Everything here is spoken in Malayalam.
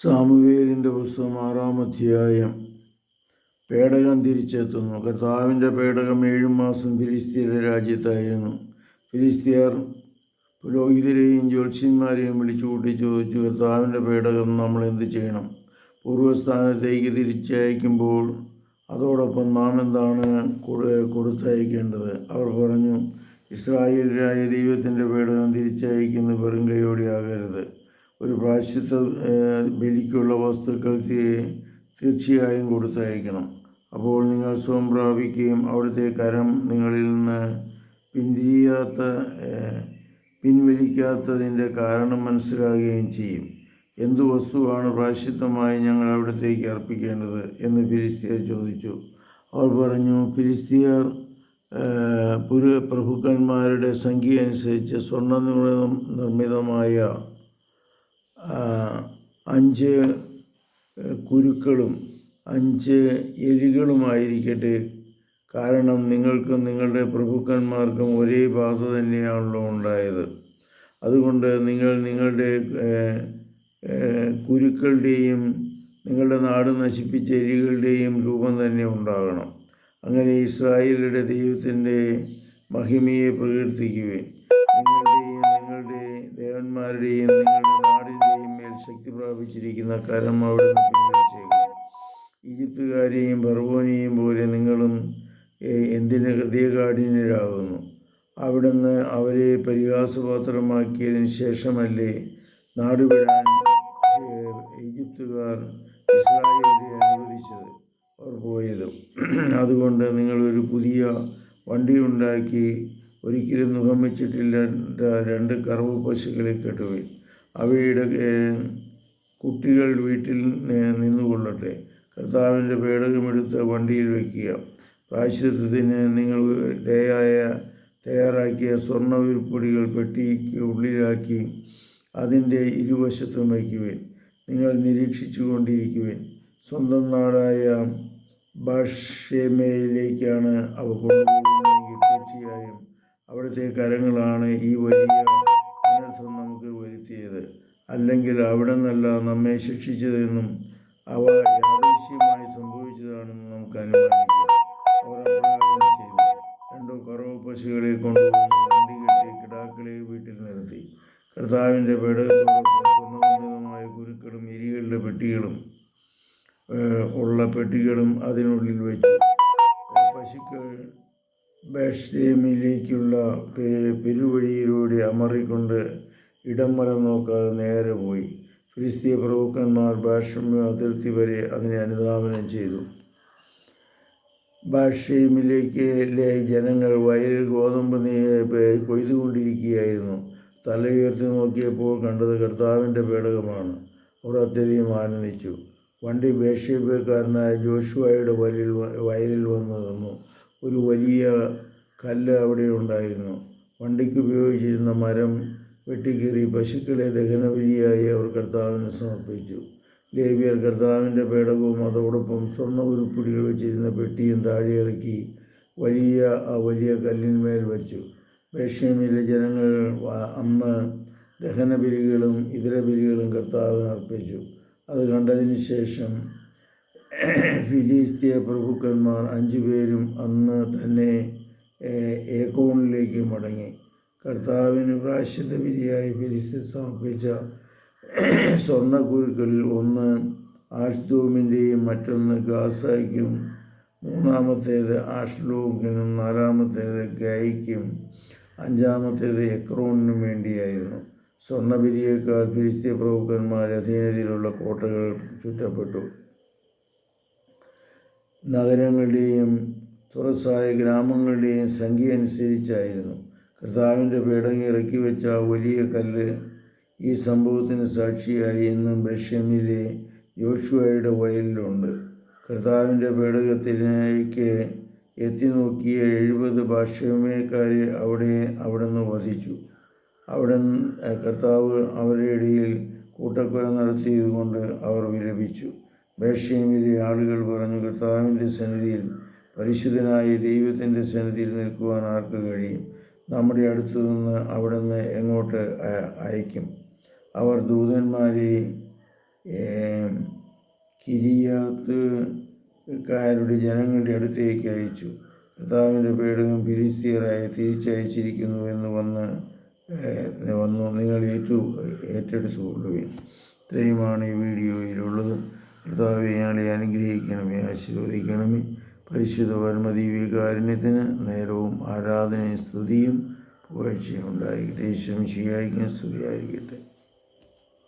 സാമുവേലിന്റെ പുസ്തകം ആറാം അധ്യായം. പേടകം തിരിച്ചെത്തുന്നു. കർത്താവിന്റെ പേടകം ഏഴും മാസം ഫിലിസ്തീനയുടെ രാജ്യത്തായിരുന്നു. ഫിലിസ്തീയർ പുരോഹിതരെയും ജ്യോത്സ്യന്മാരെയും വിളിച്ചു കൂട്ടി ചോദിച്ചു കർത്താവിന്റെ പേടകം നമ്മൾ എന്ത് ചെയ്യണം? പൂർവസ്ഥാനത്തേക്ക് തിരിച്ചയക്കുമ്പോൾ അതോടൊപ്പം നാം എന്താണ് കൊടു- കൊടുത്തയക്കേണ്ടത്? അവർ പറഞ്ഞു ഇസ്രായേലായ ദൈവത്തിന്റെ പേടകം തിരിച്ചയക്കുന്ന വെറും കൈയോടെ ആകരുത്. ഒരു പ്രാശ്ചിത്ത ഏഹ്, ബലിക്കുള്ള വസ്തുക്കൾ തീർച്ചയായും കൊടുത്തയക്കണം. അപ്പോൾ നിങ്ങൾ സ്വയം പ്രാപിക്കുകയും അവിടുത്തെ കരം നിങ്ങളിൽ നിന്ന് പിന്തിരിയാത്ത പിൻവലിക്കാത്തതിന്റെ കാരണം മനസ്സിലാകുകയും ചെയ്യും. എന്തു വസ്തുവാണ് പ്രാശിത്തമായി ഞങ്ങൾ അവിടത്തേക്ക് അർപ്പിക്കേണ്ടത് എന്ന് ഫിലിസ്തീയർ ചോദിച്ചു. അവർ പറഞ്ഞു ഫിലിസ്തീയർ പുര പ്രഭുക്കന്മാരുടെ സംഖ്യ അനുസരിച്ച് സ്വർണ നിർമ്മിതമായ അഞ്ച് കുരുക്കളും അഞ്ച് എലികളുമായിരിക്കട്ടെ. കാരണം നിങ്ങൾക്കും നിങ്ങളുടെ പ്രഭുക്കന്മാർക്കും ഒരേ ബാധ തന്നെയാണല്ലോ ഉണ്ടായത്. അതുകൊണ്ട് നിങ്ങൾ നിങ്ങളുടെ കുരുക്കളുടെയും നിങ്ങളുടെ നാട് നശിപ്പിച്ച എലികളുടെയും രൂപം തന്നെ ഉണ്ടാകണം. അങ്ങനെ ഇസ്രായേലിയുടെ ദൈവത്തിന്റെ മഹിമയെ പ്രകീർത്തിക്കുകയും നിങ്ങളുടെയും നിങ്ങളുടെ ദേവന്മാരുടെയും നിങ്ങളുടെ നാടിന്റെയും മേൽ ശക്തി പ്രാപിച്ചിരിക്കുന്ന കരം പിൻവലിച്ചേക്കും ഈജിപ്തുകാരെയും ബർവോനെയും പോലെ നിങ്ങളും എന്തിന് ഹൃദയകാഠിന്യരാകുന്നു? അവിടുന്ന് അവരെ പരിഹാസപാത്രമാക്കിയതിന് ശേഷമല്ലേ നാടുവിടാൻ ഈജിപ്തുകാർ ഇസ്രായേലിനെ അനുവദിച്ചത്? അവർ പോയതും. അതുകൊണ്ട് നിങ്ങളൊരു പുതിയ വണ്ടി ഉണ്ടാക്കി ഒരിക്കലും മുഖം വെച്ചിട്ടില്ല രണ്ട് കറവ് പശുക്കളെ കെട്ടുവിൻ. അവയുടെ കുട്ടികൾ വീട്ടിൽ നിന്നുകൊള്ളട്ടെ. കർത്താവിന്റെ പേടകമെടുത്ത് വണ്ടിയിൽ വയ്ക്കുക പ്രായശ്ചിത്തത്തിന് നിങ്ങൾ ദയായ തയ്യാറാക്കിയ സ്വർണ ഉരുപ്പൊടികൾ പെട്ടിക്ക് ഉള്ളിലാക്കി അതിന്റെ ഇരുവശത്തും വയ്ക്കുവിൻ. നിങ്ങൾ നിരീക്ഷിച്ചു കൊണ്ടിരിക്കുവിൻ സ്വന്തം നാടായ ബാഷേമയിലേക്കാണ് അവ കൊണ്ടുപോകുന്നതെങ്കിൽ തീർച്ചയായും അവിടുത്തെ കരങ്ങളാണ് ഈ വലിയ നമുക്ക് വരുത്തിയത്. അല്ലെങ്കിൽ അവിടെ നിന്നല്ല നമ്മെ ശിക്ഷിച്ചതെന്നും അവ യാദൃശ്യമായി സംഭവിച്ചതാണെന്നും നമുക്ക് അനുമാനിക്കാം. അവർ രണ്ടു കുറവ് പശുക്കളെ കൊണ്ടുവന്ന് വണ്ടി കെട്ടി കിടാക്കളെ വീട്ടിൽ നിർത്തി. കർത്താവിന്റെ പേടകത്തോടൊപ്പം സ്വർണനിർമ്മിതമായ കുരുക്കളും എരികളുടെ പെട്ടികളും ഉള്ള പെട്ടികളും അതിനുള്ളിൽ വെച്ചു. പശുക്കൾ ബേഷ്തേമിലേക്കുള്ള പെരുവഴിയിലൂടെ അമറിക്കൊണ്ട് ഇടം വലം നോക്കാതെ നേരെ പോയി. ഫിലിസ്തീയ പ്രഭുക്കന്മാർ ബാഷമ്യ അതിർത്തി വരെ അതിനെ അനുധാവനം ചെയ്തു. ബാഷീമിലേക്കിലെ ജനങ്ങൾ വയലിൽ ഗോതമ്പ് കൊയ്തുകൊണ്ടിരിക്കുകയായിരുന്നു. തല ഉയർത്തി നോക്കിയപ്പോൾ കണ്ടത് കർത്താവിന്റെ പേടകമാണ്. അവർ അത്യധികം ആനന്ദിച്ചു. വണ്ടി ബേഷേബക്കാരനായ ജോഷുവായുടെ വയലിൽ വയലിൽ വന്നു നിന്നു. ഒരു വലിയ കല്ല് അവിടെ ഉണ്ടായിരുന്നു. വണ്ടിക്ക് ഉപയോഗിച്ചിരുന്ന മരം വെട്ടിക്കീറി പശുക്കളെ ദഹനബലിയായി അവർ കർത്താവിന് സമർപ്പിച്ചു. ലേബിയർ കർത്താവിന്റെ പേടകവും അതോടൊപ്പം സ്വർണ ഉരുപ്പിടികൾ വെച്ചിരുന്ന പെട്ടിയും താഴെ ഇറക്കി വലിയ ആ വലിയ കല്ലിന്മേൽ വച്ചു. ബേഷ്യമിലെ ജനങ്ങൾ അമ്മ ദഹന ദഹനബലികളും ഇതര ബലികളും കർത്താവിന് അർപ്പിച്ചു. അത് കണ്ടതിന് ശേഷം ഫിലിസ്തീയ പ്രഭുക്കന്മാർ അഞ്ചു പേരും അന്ന് തന്നെ ഏക്കോണിലേക്ക് മടങ്ങി. കർത്താവിന് പ്രാശ്ചിത്ത വിധിയായി ഫിലിസ്തീൻ സമർപ്പിച്ച സ്വർണക്കുരുക്കളിൽ ഒന്ന് ആഷ്ദൂമിന്റെയും മറ്റൊന്ന് ഗാസയ്ക്കും മൂന്നാമത്തേത് ആഷ്ലൂക്കിനും നാലാമത്തേത് ഗായിക്കും അഞ്ചാമത്തേത് എക്രോണിനും വേണ്ടിയായിരുന്നു. സ്വർണബലിയേക്കാൾ ഫിലിസ്തീയ പ്രഭുക്കന്മാർ അധീനതയിലുള്ള കോട്ടകൾ ചുറ്റപ്പെട്ടു. നഗരങ്ങളുടെയും തുറസായ ഗ്രാമങ്ങളുടെയും സംഖ്യ അനുസരിച്ചായിരുന്നു. കർത്താവിന്റെ പേടങ്ങി ഇറക്കി വെച്ച ആ വലിയ കല്ല് ഈ സംഭവത്തിന് സാക്ഷിയായി ഇന്നും ബഷമിലെ യോശുവയുടെ വയലിലുണ്ട്. കർത്താവിന്റെ പേടകത്തിലേക്ക് എത്തി നോക്കിയ എഴുപത് ഭാഷമേക്കാരെ അവിടെ അവിടുന്ന് വധിച്ചു. അവിടെ കർത്താവ് അവരുടെ ഇടയിൽ കൂട്ടക്കൊല നടത്തിയതുകൊണ്ട് അവർ വിലപിച്ചു. ബേഷേമിലെ ആളുകൾ പറഞ്ഞു കർത്താവിന്റെ സന്നിധിയിൽ പരിശുദ്ധനായ ദൈവത്തിന്റെ സന്നിധിയിൽ നിൽക്കുവാൻ ആർക്ക് കഴിയും? നമ്മുടെ അടുത്തു നിന്ന് അവിടുന്ന് എങ്ങോട്ട് അയക്കും. അവർ ദൂതന്മാരെ കിരിയാത്തുകാരുടെ കിരിയാത്ത് കാരുടെ ജനങ്ങളുടെ അടുത്തേക്ക് അയച്ചു. കർത്താവിന്റെ പേടകം ഫിലിസ്തീയരായി തിരിച്ചയച്ചിരിക്കുന്നു എന്ന് വന്ന് വന്നു നിങ്ങൾ ഏറ്റു ഏറ്റെടുത്തുകൊള്ളുവിൻ. ഇത്രയുമാണ് ഈ വീഡിയോയിലുള്ളത്. കർത്താവെ ഞങ്ങളെ അനുഗ്രഹിക്കണമേ ആശീർവദിക്കണമേ. പരിശുദ്ധ പരമദീവികാരുണ്യത്തിന് നേരവും ആരാധനയും സ്തുതിയും പുകഴ്ചയും ഉണ്ടായിരിക്കട്ടെ. ശംശിയായിരിക്കും സ്തുതിയായിരിക്കട്ടെ.